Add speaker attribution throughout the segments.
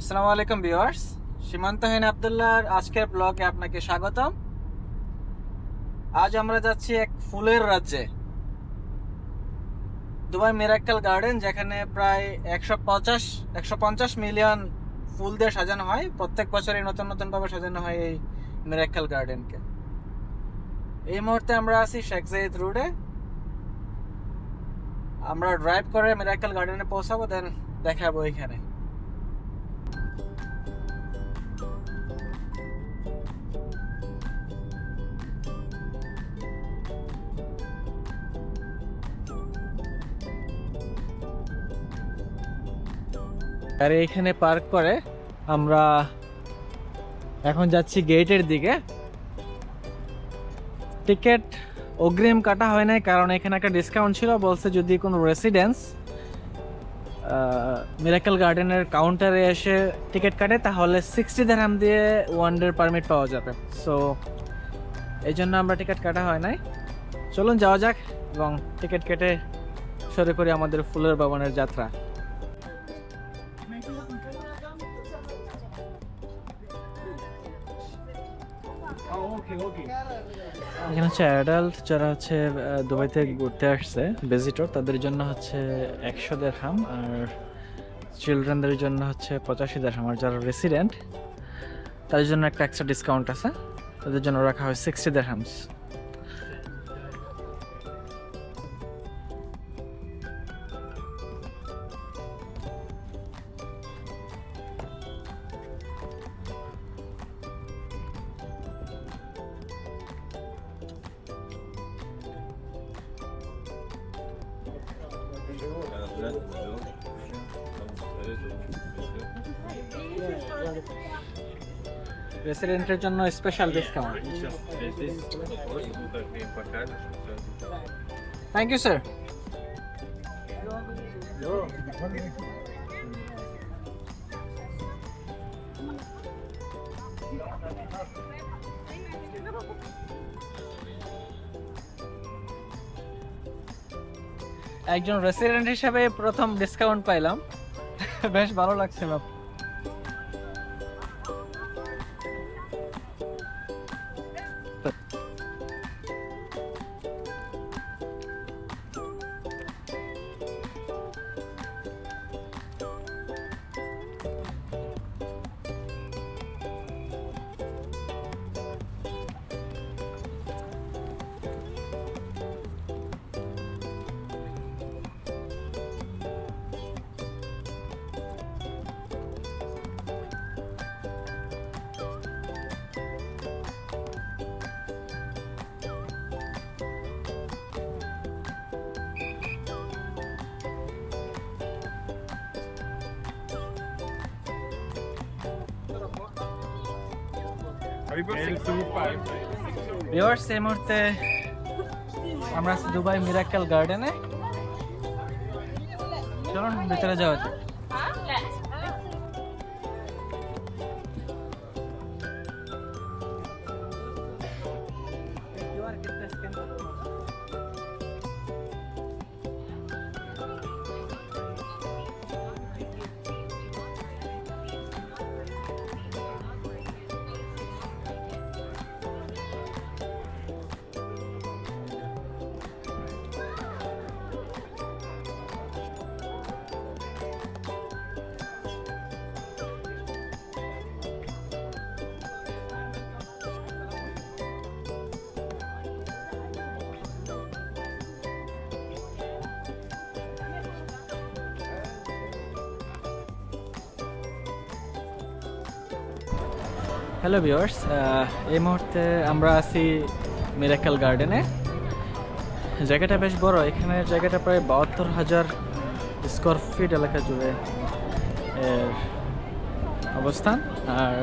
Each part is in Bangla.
Speaker 1: আসসালামু আলাইকুম ভিউয়ার্স সীমান্তহীন আবদুল্লাহর আজকের ব্লগে আপনাকে স্বাগতম। আজ আমরা যাচ্ছি এক ফুলের রাজ্যে, দুবাই মিরাক্কেল গার্ডেন, যেখানে প্রায় একশো পঞ্চাশ একশো পঞ্চাশ মিলিয়ন ফুল দিয়ে সাজানো হয়। প্রত্যেক বছরই নতুন নতুনভাবে সাজানো হয় এই মিরাক্কেল গার্ডেনকে। এই মুহূর্তে আমরা আছি শেখ জাইদ রোডে। আমরা ড্রাইভ করে মিরাক্কেল গার্ডেনে পৌঁছাবো দেন দেখাবো এখানে। গাড়ি এখানে পার্ক করে আমরা এখন যাচ্ছি গেটের দিকে। টিকিট অগ্রিম কাটা হয় নাই কারণ এখানে একটা ডিসকাউন্ট ছিল, বলছে যদি কোনো রেসিডেন্স মিরাকেল গার্ডেনের কাউন্টারে এসে টিকিট কাটে, তাহলে সিক্সটি দেড়হাম দিয়ে ওয়ান ডের পারমিট পাওয়া যাবে। সো এই জন্য আমরা টিকিট কাটা হয় নাই। চলুন যাওয়া যাক এবং টিকিট কেটে শুরু করি আমাদের ফুলের বাগানের যাত্রা। এখানে হচ্ছে অ্যাডাল্ট যারা হচ্ছে দুবাই দুবাইতে ঘুরতে আসছে ভিজিটর তাদের জন্য হচ্ছে একশো দেড়হাম আর চিলড্রেনদের জন্য হচ্ছে পঁচাশি দেড়হাম আর যারা রেসিডেন্ট তাদের জন্য একটা এক্সট্রা ডিসকাউন্ট আছে। তাদের জন্য রাখা হয় সিক্সটি দেড়হামস রেসিডেন্টের জন্য special discount thank you sir একজন রেসিডেন্ট হিসাবে প্রথম ডিসকাউন্ট পাইলাম। বেশ ভালো লাগছে বাপ ভিউয়ার্স এই মুহূর্তে আমরা আছি দুবাই মিরাক্কেল গার্ডেনে চলুন ভিতরে যাওয়া যাক। হ্যালো ভিউয়ার্স এই মুহূর্তে আমরা আছি মিরাক্কেল গার্ডেনে জায়গাটা বেশ বড়। এখানে জায়গাটা প্রায় বাহাত্তর হাজার স্কোয়ার ফিট এলাকা জুড়ে এর অবস্থান। আর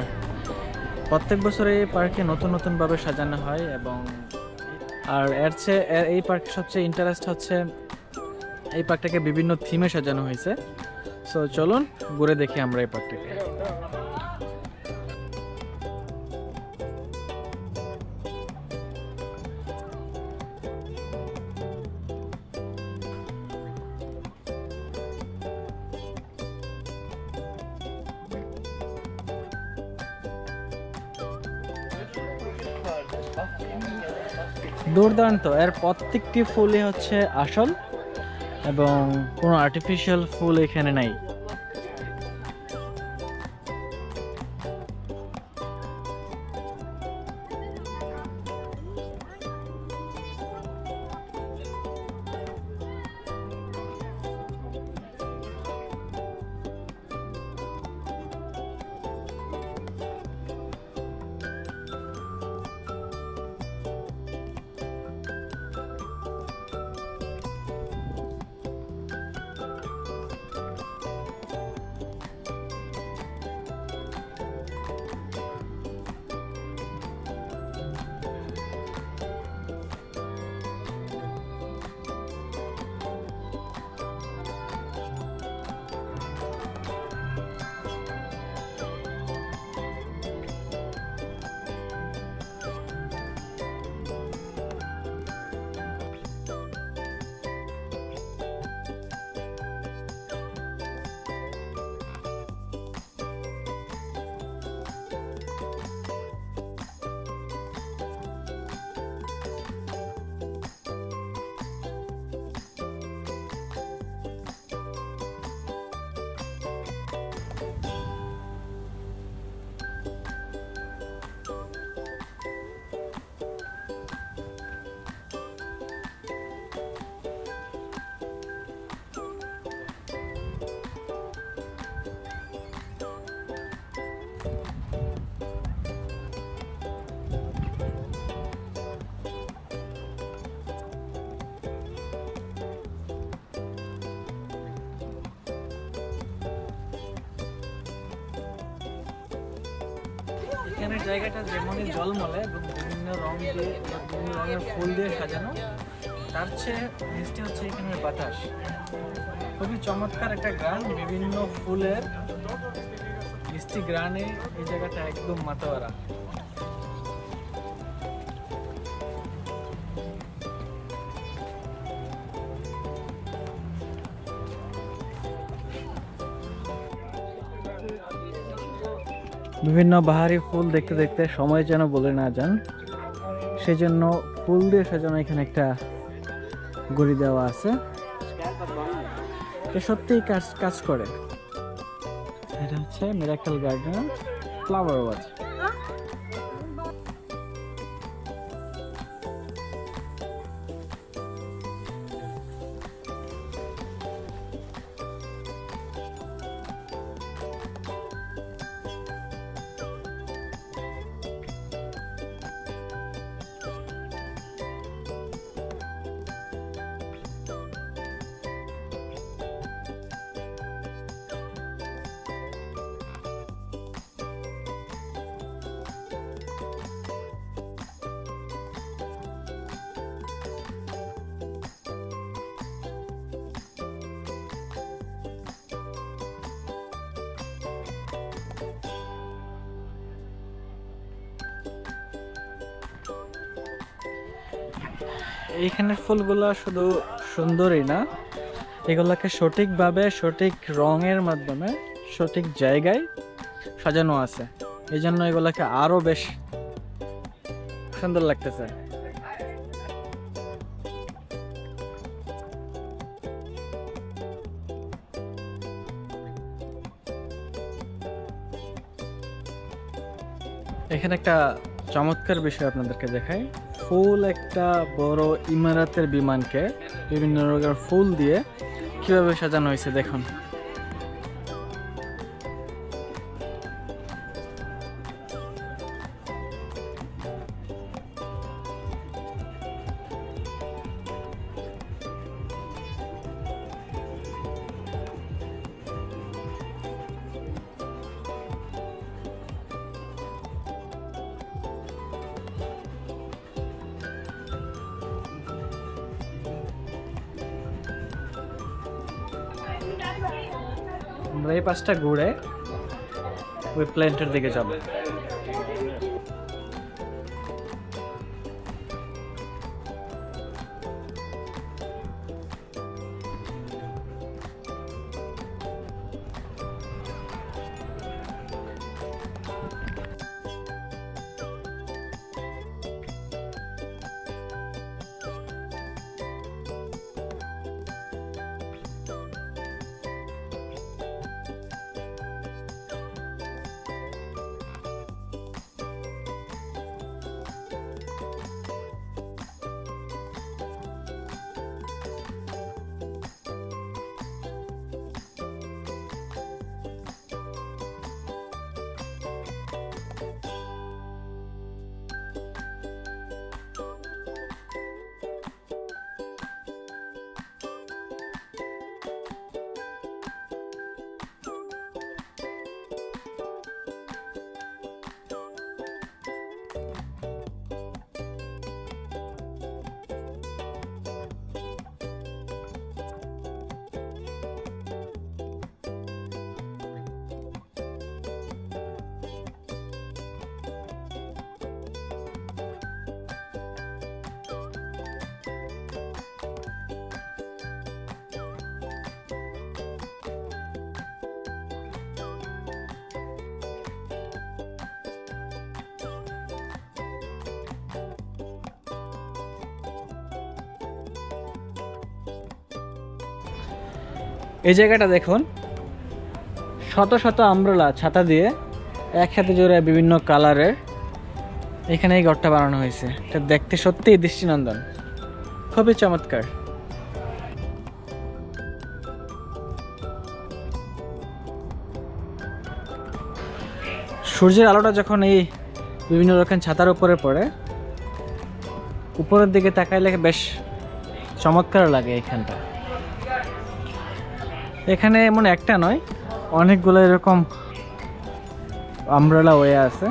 Speaker 1: প্রত্যেক বছর এই পার্কে নতুন নতুনভাবে সাজানো হয় এবং আর এর চেয়ে এই পার্কে সবচেয়ে ইন্টারেস্ট হচ্ছে এই পার্কটাকে বিভিন্ন থিমে সাজানো হয়েছে। সো চলুন ঘুরে দেখি আমরা এই পার্কটাকে দুর্দান্ত এর প্রত্যেকটি ফুলই হচ্ছে আসল এবং কোনো আর্টিফিশিয়াল ফুল এখানে নাই। এখানে জায়গাটা যেমনই জলমলে এবং বিভিন্ন রং দিয়ে বিভিন্ন রঙের ফুল দিয়ে সাজানো, তার চেয়ে মিষ্টি হচ্ছে এখানের বাতাস। খুবই চমৎকার একটা গ্রান বিভিন্ন ফুলের মিষ্টি গ্রানে এই জায়গাটা একদম মাতাওয়ারা বিভিন্ন বাহারি ফুল দেখতে দেখতে সময় যেন বলে না যান। সেজন্য ফুল দিয়ে সাজানো এখানে একটা গড়ি দেওয়া আছে। এটা সত্যিই কাজ কাজ করে। এটা হচ্ছে মিরাকেল গার্ডেন ফ্লাওয়ার ওয়াচ এইখানের ফুলগুলো শুধু সুন্দরই না, এগুলোকে সঠিকভাবে, সঠিক রঙের মাধ্যমে, সঠিক জায়গায় সাজানো আছে। এই জন্য এগুলোকে আরও বেশ সুন্দর লাগতেছে। এখানে একটা চমৎকার বিষয় আপনাদেরকে দেখাই। ফুল একটা বড় ইমারাতের বিমানকে বিভিন্ন রকমের ফুল দিয়ে কীভাবে সাজানো হয়েছে দেখুন। আমরা এই পাশটা ঘুরে ওই প্ল্যান্টের দিকে যাব। এই জায়গাটা দেখুন। শত শত আমব্রেলা ছাতা দিয়ে একসাথে জোড়ায় বিভিন্ন কালারের এখানে এই ঘরটা বানানো হয়েছে। এটা দেখতে সত্যিই দৃষ্টিনন্দন। খুবই চমৎকার। সূর্যের আলোটা যখন এই বিভিন্ন রকম ছাতার উপরে পড়ে, উপরের দিকে তাকাইলে বেশ চমৎকার লাগে এখানটা। এখানে এমন একটা নয়, অনেকগুলো এরকম আমব্রেলা ওয়ে আছে।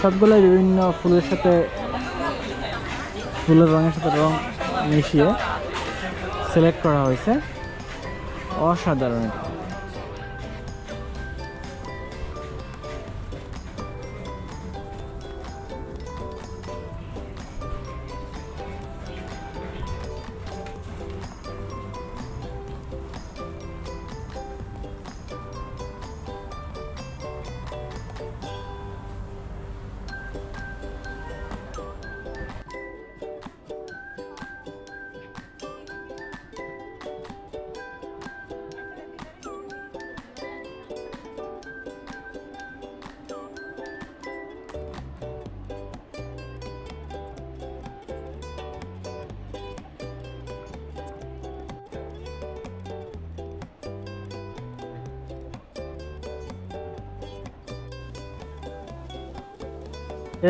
Speaker 1: সবগুলো বিভিন্ন ফুলের সাথে, ফুলের রঙের সাথে রং মিশিয়ে সিলেক্ট করা হয়েছে। অসাধারণ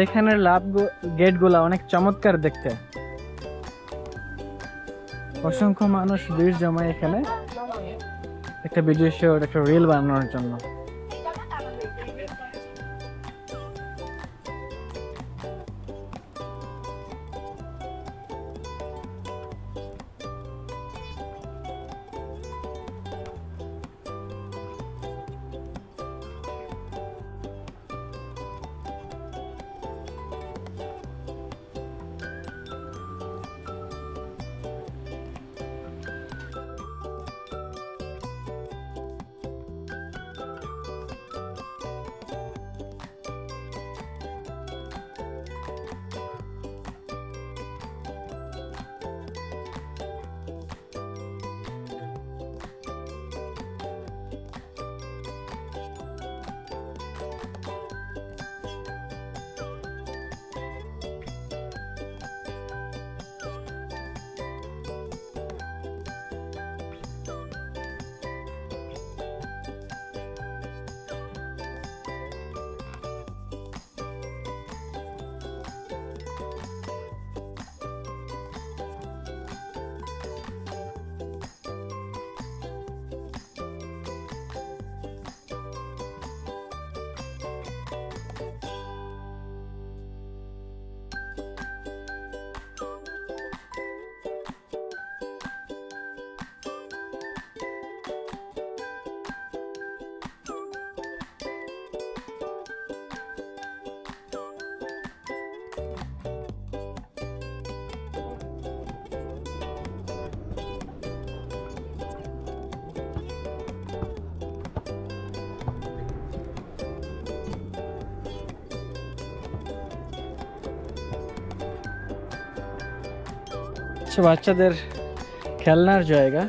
Speaker 1: এখানের লাভ গেটগুলো অনেক চমৎকার দেখতে। অসংখ্য মানুষ ভিড় জমায় এখানে। একটা ভিডিও শো একটা রিল বানানোর জন্য। সে বাচ্চাদের খেলনার জায়গা।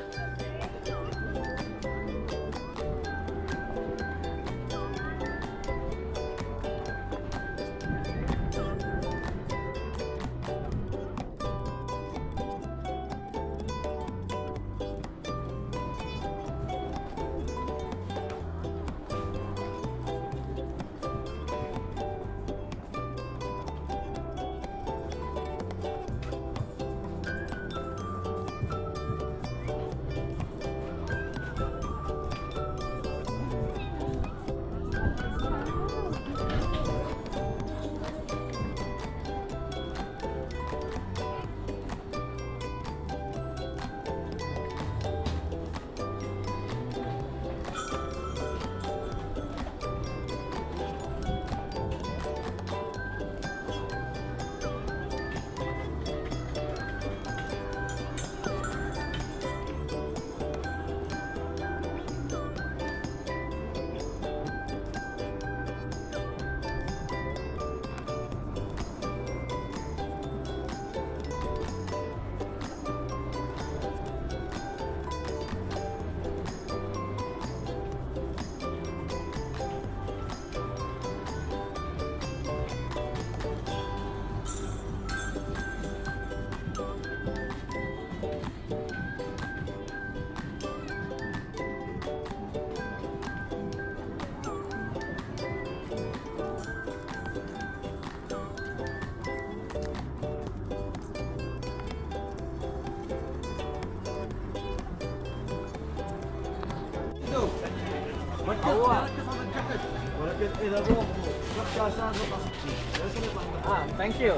Speaker 2: 아,
Speaker 1: 땡큐.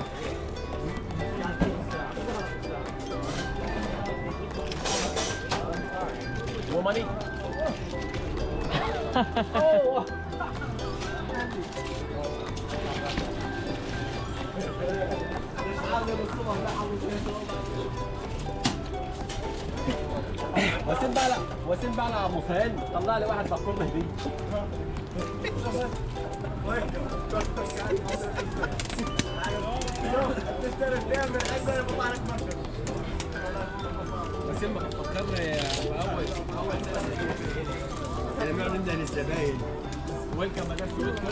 Speaker 1: 뭐
Speaker 2: 많이? وسيم بقى لا وسيم بقى على ابو خان طلع لي واحد بكر هديه وسيم بفكر اول اول انا ما نبدا للزباين ويلكم مدام ويلكم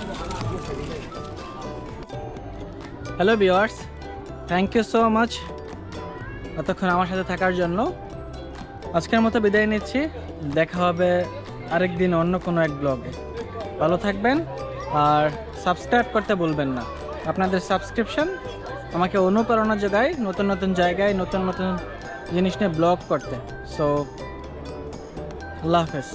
Speaker 1: hello viewers thank you so much এতক্ষণ আমার সাথে থাকার জন্য আজকের মতো বিদায় নিচ্ছি। দেখা হবে আরেকদিন অন্য কোনো এক ব্লগে। ভালো থাকবেন আর সাবস্ক্রাইব করতে বলবেন না। আপনাদের সাবস্ক্রিপশন আমাকে অনুপ্রেরণা যোগায় নতুন নতুন জায়গায় নতুন নতুন জিনিস নিয়ে ব্লগ করতে। সো আল্লাহ হাফেজ।